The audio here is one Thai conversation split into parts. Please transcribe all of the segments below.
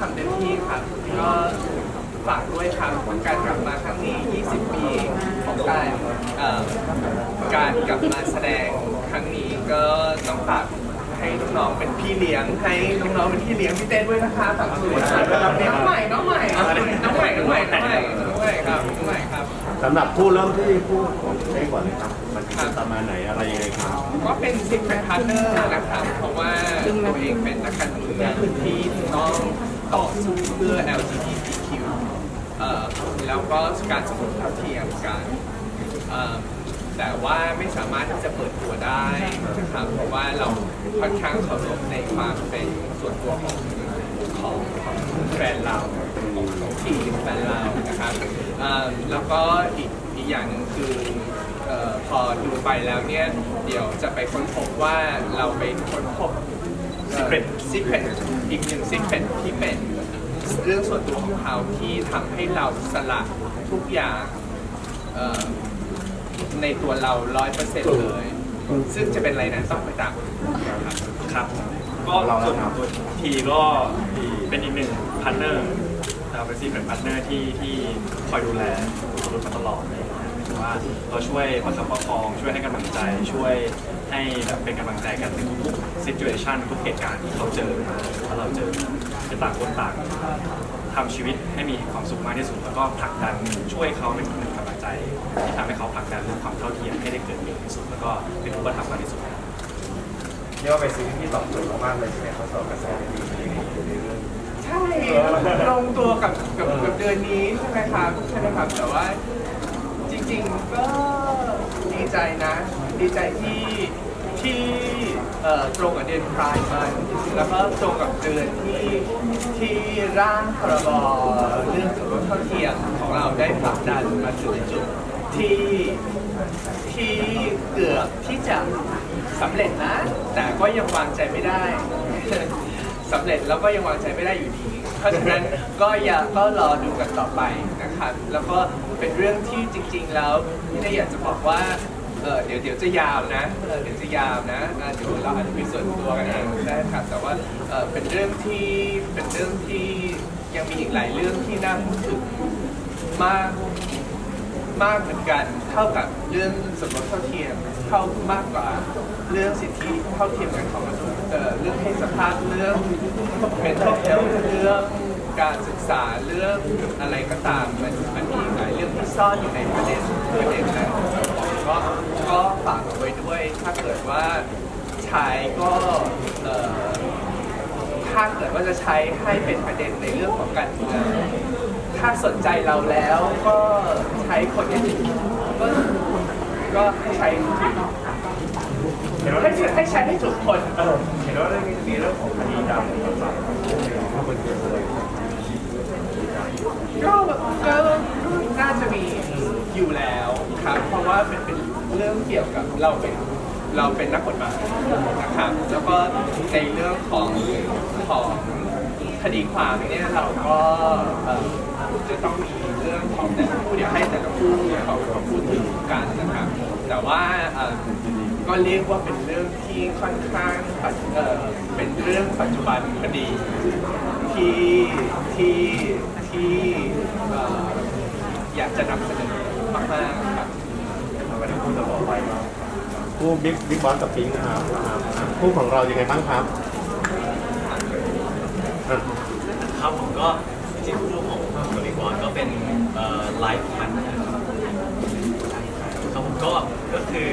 ทำเต็มที่ครับก็ฝากด้วยครับการกลับมาครั้งนี้ 20 ปีของการเอ่อการกลับมาแสดงครั้งนี้ก็ต้องฝากให้น้องๆเป็นพี่เลี้ยงให้น้องๆเป็นพี่เลี้ยงพี่เต้นด้วยนะคะฝากด้วยนะครับน้องใหม่น้องใหม่น้องใหม่น้องใหม่น้องใหม่น้องใหม่ครับน้องใหม่ครับ สำหรับผู้เริ่มที่ผู้ของเต้ก่อนเลยครับ มันเป็นประมาณไหนอะไรยังไงครับ ก็เป็นซิกแพคพาร์ทเนอร์นะครับเพราะว่าตัวเองเป็นนักการเมืองที่ต้อง ต่อสู้เพื่อ LGBTQ เอ่อแล้วก็การสมรสเท่าเทียมกันเอ่อแต่ว่าไม่สามารถที่จะเปิดตัวได้นะครับเพราะว่าเราค่อนข้างเคารพในความเป็นส่วนตัวของของของแฟนเราของของทีมแฟนเรานะครับเอ่อแล้วก็อีกอีกอย่างหนึ่งคือเอ่อพอดูไปแล้วเนี่ยเดี๋ยวจะไปค้นพบว่าเราไปค้นพบ Secret ซิเครตอีกหนึ่งซิเครตที่เป็นเรื่องส่วนตัวของเขาที่ทำให้เราสละทุกอย่างเอ่อในตัวเราร้อยเปอร์เซ็นต์เลย ซึ่งจะเป็นอะไรนั้นต้องไปตามครับครับก็ส่วนตัวทีก็เป็นอีกหนึ่งพันเนอร์นะครับเป็นซีเป็นพันเนอร์ที่ที่คอยดูแลรุ่นมาตลอดเลย นะถือว่าเราช่วยประคับประคองช่วยให้กำลังใจ ช่วยให้แบบเป็นกำลังใจกันในทุกๆซิ t u a ชันทุกเหตุการณ์ที่เขาเจอมาหรือว่าเราเจอเป็นต่างคนต่างทำชีวิตให้มีความสุขมากที่สุด แล้วก็ผลักดันช่วยเขาเป็นหนึ่งกำลังใจที่ทำให้เขาผลักดันเรื่องความเท่าเทียมให้ได้เกิดขึ้นที่สุด แล้วก็เป็นรูปธรรมมากที่สุดเรียกว่าเป็นซีรีส์ที่ตอบโจทย์มากๆเลยใช่ไหมเขาสอบกระแสดีอยู่ในเรื่องใช่ลงตัวกับกับกับเดือนนี้ใช่ไหมครับใช่ไหมครับแต่ว่า จริงๆก็ดีใจนะ ดีใจที่ที่เอ่อตรงกับเดือนพรายมันแล้วก็ตรงกับเดือนที่ที่ร่างพรบเรื่องสมรสเท่าเทียมของเราได้ผลักดันมาถึงจุดที่ที่เกือบที่จะสำเร็จนะ แต่ก็ยังวางใจไม่ได้สำเร็จแล้วก็ยังวางใจไม่ได้อยู่ดี เพราะฉะนั้นก็อย่าก็รอดูกันต่อไปนะครับ แล้วก็ เป็นเรื่องที่จริง ๆ แล้วที่ได้อยากจะบอกว่าเออเดี๋ยวเดี๋ยวจะยาวนะเออเดี๋ยวจะยาวนะอะเดี๋ยวเราอาจจะมีส่วนตัวกันเองได้ครับแต่ว่าเออเป็นเรื่องที่เป็นเรื่องที่ยังมีอีกหลายเรื่องที่น่าพูดถึงมากมากเหมือนกันเท่ากับเรื่องสมรสเท่าเทียมเท่ามากกว่าเรื่องสิทธิเท่าเทียมกันของมนุษย์เอ่อเรื่องเพศสภาพเรื่อง mental health เรื่องการศึกษาเรื่องอะไรก็ตามมันมัน ซ่อนอยู่ในประเด็นประเด็นนั้นก็ก็ฝากเอาไว้ด้วยถ้าเกิดว่าใช้ก็เอ่อถ้าเกิดว่าจะใช้ให้เป็นประเด็นในเรื่องของการเมืองถ้าสนใจเราแล้วก็ใช้คนที่ก็ก็ให้ใช้ให้ใช้ให้ถูกคนเห็นว่าเรื่องนี้จะมีเรื่องของคดีดังต่าง ก็ก็น่าจะมีอยู่แล้วครับ เพราะว่าเป็นเป็น เกี่ยวกับเราเป็นเราเป็นนักกฎหมายนะครับแล้วก็ในเรื่องของของคดีความเนี่ยเราก็จะต้องมีเรื่องของแต่ละผู้เดี๋ยวให้แต่ละผู้เขาเขาพูดถึงกันนะครับแต่ว่าก็เรียกว่าเป็นเรื่องที่ค่อนข้างเเป็นเรื่องปัจจุบันพอดีที่ที่ที่เอ่ออยากจะนำเสนอมากๆครับ ๆวันนี้พูดจะบอกไปว่า ผู้บิ๊กบิ๊กบอสกับพิงค์นะครับคู่ของเรายังไงบ้างครับครับผมก็จริงๆคู่ของบริวารก็เป็นไลฟ์พันนะครับครับผมก็ก็คือ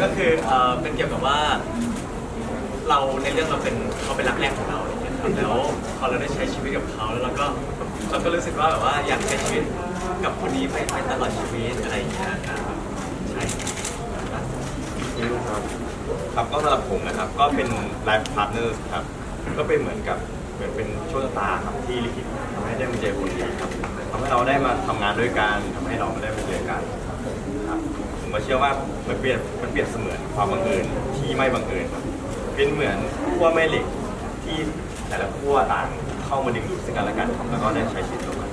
ก็คือเป็นเกี่ยวกับว่า เราในเรื่องเราเป็นเขาเป็นรักแรกของเราเงี้ยครับแล้วพอเราได้ใช้ชีวิตกับเขาแล้วเราก็เราก็รู้สึกว่าแบบว่าอยากใช้ชีวิตกับคนนี้ไปไปตลอดชีวิตอะไรอย่างเงี้ยครับ ครับพิงค์ครับครับก็สำหรับผมนะครับก็เป็นไลฟ์พาร์ทเนอร์ครับก็เป็นเหมือนกับเหมือนเป็นโชคชะตาครับที่ลิขิตทำให้ได้มาเจอคนนี้ครับทำให้เราได้มาทำงานด้วยกันทำให้เราได้มาเจอกันครับผมก็เชื่อว่ามันเปรียบมันเปรียบเสมือนความบังเอิญที่ไม่บังเอิญครับเป็นเหมือนขั้วแม่เหล็กที่แต่ละขั้วต่างเข้ามาดึงดูดซึ่งกันและกันครับแล้วก็ได้ใช้ชีวิตร่วมกัน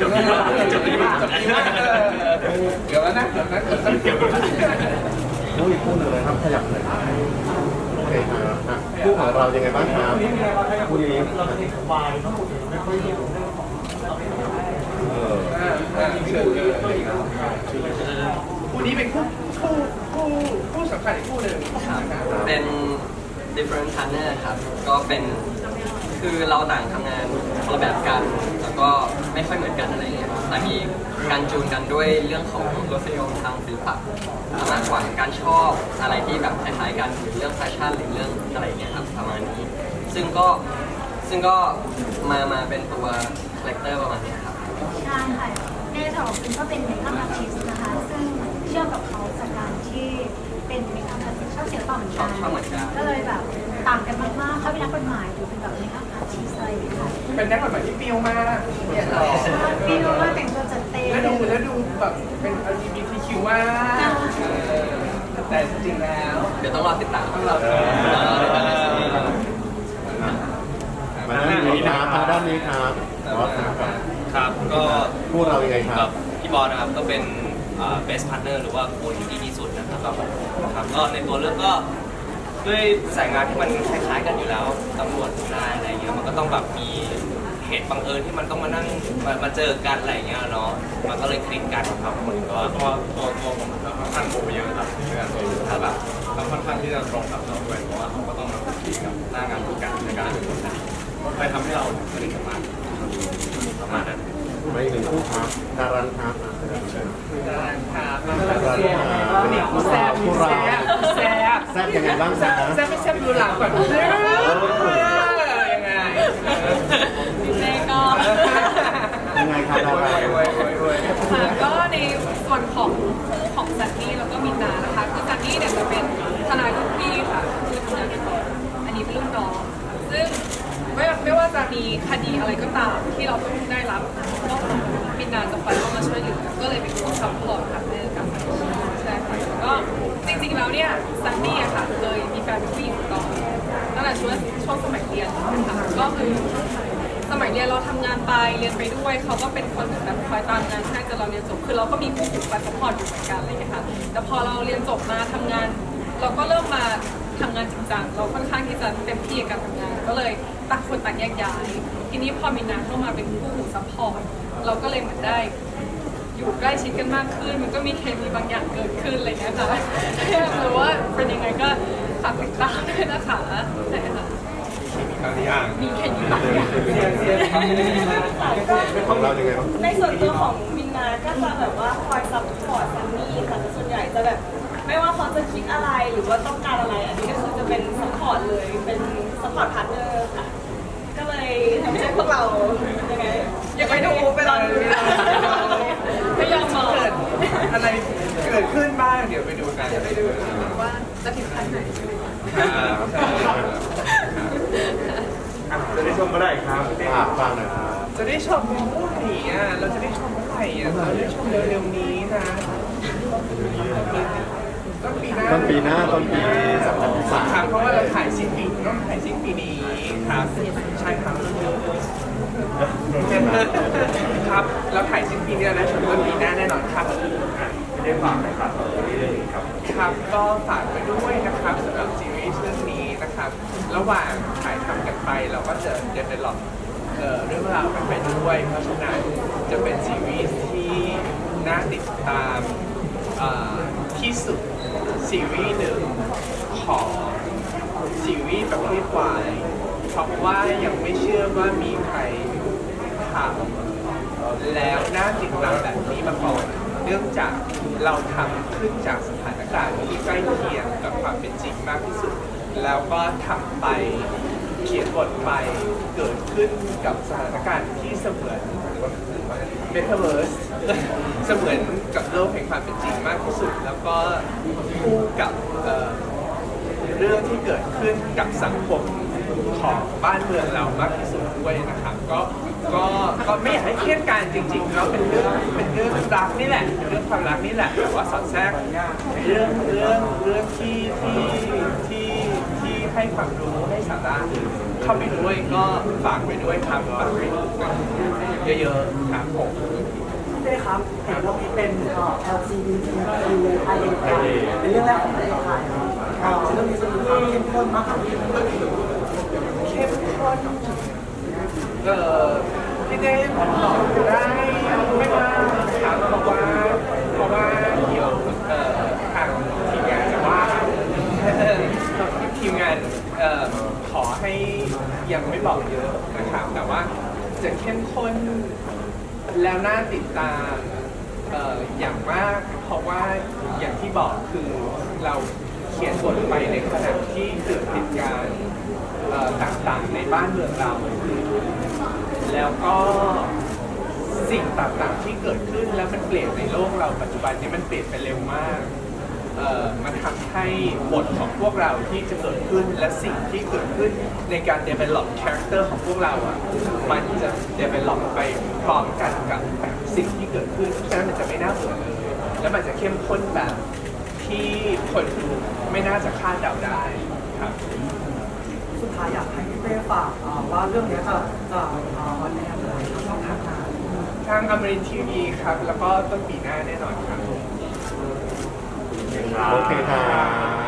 จบดีมาจบดีมากจบดีมากเดี๋ยวแล้วนะเดี๋ยวนะเดี๋ยวนะคู่อีกคู่หนึ่งเลยครับขยับหน่อยครับโอเคครับคู่ของเรายังไงบ้างครับคู่นี้เอออ่าอ่าเชิญเลยคู่นี้เป็นคู่คู่คู่คู่สำคัญอีกคู่หนึ่งนะครับเป็น different partner ครับก็เป็น คือเราต่างทำงานคนละแบบกัน แล้วก็ไม่ค่อยเหมือนกันอะไรเงี้ยแต่มีการจูนกันด้วยเรื่องของรสนิยมทางศิลปะมากกว่าการชอบอะไรที่แบบคล้ายๆกันหรือเรื่องแฟชั่นหรือเรื่องอะไรเงี้ยครับประมาณนี้ ซึ่งก็ซึ่งก็มามาเป็นตัวคาแรคเตอร์ประมาณเนี้ยครับ ใช่ค่ะในสองคนก็เป็นเมคอัพอาร์ติสต์นะคะ ซึ่งเชื่อมกับเขาจากการที่เป็นเมคอัพอาร์ติสต์ชอบศิลปะเหมือนกันชอบเหมือนกัน ก็เลยแบบ ต่างกันมากๆเขาเป็นนักกฎหมายหรือเป็นแบบเมคอัพอาร์ติสต์อะไรอย่างเงี้ยค่ะเป็นนักกฎหมายที่เปรี้ยวมากเนี่ยหรอพี่รู้ว่าแต่งตัวจัดเต็มแล้วดูแล้วดูแบบเป็น LGBTQ มากเออแต่จริงๆแล้วเดี๋ยวต้องรอติดตามเราเออเดี๋ยวต้องรอติดตามในซีรีส์มาด้านนี้ครับมาด้านนี้ครับบอสครับครับก็คู่เรายังไงคกัรับบพี่บอลนะครับก็เป็นเบสพาร์ทเนอร์หรือว่าคู่ที่ดีที่สุดนะครับครับก็ในตัวเรื่องก็ ด้วยสายงานที่มันคล้ายๆกันอยู่แล้วตำรวจนายอะไรเงี้ยมันก็ต้องแบบมีเหตุบังเอิญที่มันต้องมานั่งมามาเจอกันอะไรเงี้ยเนาะมันก็เลยคลิกกันครับมันก็ตัวตัวตัวผมก็ค่อนข้างโบเยอะครับเรื่องตัวถ้าแบบเราค่อนข้างที่จะตรงกับเราด้วยเพราะว่าเขาก็ต้องมาคุยกับหน้างานทุกการในการดำเนินคดีเลยทำให้เราสนิทกันมากประมาณนั้นมาอีกหนึ่งคู่ครับดารันครับครับวันนี้คู่แซ่บคู่แซ่บแซ่บ แซ่บยังไงบ้างจ๊ะแซ่บไม่แซ่บดูหลังก่อนแซ่บยังไงพี่เจก็ยังไงครับดารันค่ะก็ในส่วนของคู่ของซันนี่แล้วก็มินนานะคะคือซันนี่เนี่ยจะเป็นทนายรุ่นพี่ค่ะคือทำงานกันก่อนอันนี้เป็นรุ่นน้องซึ่งไม่ไม่ว่าจะมีคดีอะไรก็ตามที่เราต้องได้รับก็มินนาจะคอยเข้ามาช่วยเหลือก็เลยเป็นคู่ซัพพอร์ตค่ะในการใช่ค่ะ ก็จริงๆแล้วเนี่ยซันนี่อะค่ะเคยมีแฟนเป็นผู้หญิงมาก่อนตั้งแต่ช่วงช่วงสมัยเรียนนะคะก็คือสมัยเรียนเราทำงานไปเรียนไปด้วยเขาก็เป็นคนแบบคอยตามงานให้จนเราเรียนจบคือเราก็มีคู่หูคอยซัพพอร์ตอยู่เหมือนกันอะไรอย่างเงี้ยค่ะแต่พอเราเรียนจบมาทำงาน เราก็เริ่มมาทำงานจริงจังเราค่อนข้างที่จะเต็มที่กับการทำงาน ก็เลยต่างคนต่างแยกย้าย ทีนี้พอมีนาเข้ามาเป็นคู่หูซัพพอร์ตเราก็เลยเหมือนได้ อยู่ใกล้ชิดกันมากขึ้น มันก็มีเคมีบางอย่างเกิดขึ้นอะไรอย่างเงี้ยค่ะหรือว่าเป็นยังไงก็ฝากติดตามด้วยนะคะใช่ค่ะบางอย่างมีเคมีบางอย่างเสียเสียครับของเรายังไงบ้างในส่วนตัวของมินนาก็จะแบบว่าคอยซัพพอร์ตซันนี่ค่ะแต่ส่วนใหญ่จะแบบไม่ว่าเขาจะคิดอะไรหรือว่าต้องการอะไร อันนี้ก็คือจะเป็นซัพพอร์ตเลยเป็นซัพพอร์ตพาร์ทเนอร์ค่ะก็เลยทำให้พวกเรายังไงอยากไปดูไปรอดู ไม่ยอมมอง เกิด อะไรเกิดขึ้นบ้างเดี๋ยวไปดูกันไปดูว่าจะถึงขั้นไหนใช่ไหมจะได้ชมเมื่อไหร่ครับพี่เต้ฝากฟังหน่อยครับจะได้ชมเมื่อไหร่อะเราจะได้ชมเมื่อไหร่อะเราได้ชมเร็วๆนี้นะต้นปีหน้าต้นปีหน้าต้นปีสองพันสามครับเพราะว่าเราถ่ายสิ้นปีต้องถ่ายสิ้นปีนี้ครับใช่ครับ ครับเราถ่ายสิ้นปีนี้แล้วนะชมต้นปีหน้าแน่นอนครับได้ฝากนะครับนี่เลยครับ ครับ ก็ฝากไว้ด้วยนะครับสำหรับซีรีส์เรื่องนี้นะครับ ระหว่างถ่ายทำกันไปเราก็จะเดเวล็อปเรื่องราวกันไปด้วย เพราะฉะนั้นจะเป็นซีรีส์ที่น่าติดตามเอ่อที่สุดซีรีส์หนึ่งของซีรีส์ประเภทวาย เพราะว่ายังไม่เชื่อว่ามีใครทำแล้วน่าติดตามแบบนี้มาก่อนเนื่องจากเราทำขึ้นจากสถานการณ์ที่ใกล้เคียงกับความเป็นจริงมากที่สุด แล้วก็ทำไปเขียนบทไปเกิดขึ้นกับสถานการณ์ที่เสมือนเมตาเวิร์สเสมือนกับโลกแห่งความเป็นจริงมากที่สุด แล้วก็คู่กับเเรื่องที่เกิดขึ้นกับสังคม ของบ้านเมืองเรามากที่สุดด้วยนะครับก็ก็ก็ไม่อยากให้เครียดกันจริงๆแล้วเป็นเรื่องเป็นเรื่องรักนี่แหละเป็นเรื่องความรักนี่แหละแต่ว่าสอดแทรกเรื่องเรื่องเรื่องที่ที่ที่ที่ให้ความรู้ให้สาระเข้าไปด้วยก็ฝากไปด้วยครับฝากไปเยอะๆครับผมใช่ครับเห็นว่ามีเป็นเอ่อ LGBTQ identity เป็นเรื่องแรกของประเทศไทยครับเอ่อเรื่องนี้จะมีความเข้มข้นมากกว่าที่ เข้มข้นเออพี่เต้ผมตอบได้ไม่มากครับเราะว่าเพราะว่าเดี๋ยวเอ่อทางทีมงานจะว่าทีมงานเอ่อขอให้ยังไม่บอกเยอะนะครับแต่ว่าจะเข้มข้นแล้วน่าติดตามเอ่ออย่างมากเพราะว่าอย่างที่บอกคือเราเขียนบทไปในขณะที่เกิดเหตุการณ์ อ่อต่างๆในบ้านเมืองเรา แล้วก็สิ่งต่างๆที่เกิดขึ้นแล้วมันเปลี่ยนในโลกเราปัจจุบันนี้มันเปลี่ยนไปเร็วมากเอ่อมันทำให้บทของพวกเราที่จะเกิดขึ้นและสิ่งที่เกิดขึ้นในการ develop character ของพวกเราอะมันจะ develop ไปพร้อมกันกับสิ่งที่เกิดขึ้นฉะนั้นมันจะไม่น่าเบื่อเลยแล้วมันจะเข้มข้นแบบที่คนดูไม่น่าจะคาดเดาได้ครับ สุดท้ายอยากให้พี่เต้ฝากเอ่อว่าเรื่องนี้จะจะเอ่อวันแรกเลยทางช่องทางไหนทางอมรินทีวีครับ แล้วก็ต้นปีหน้าแน่นอนครับ โอเคครับ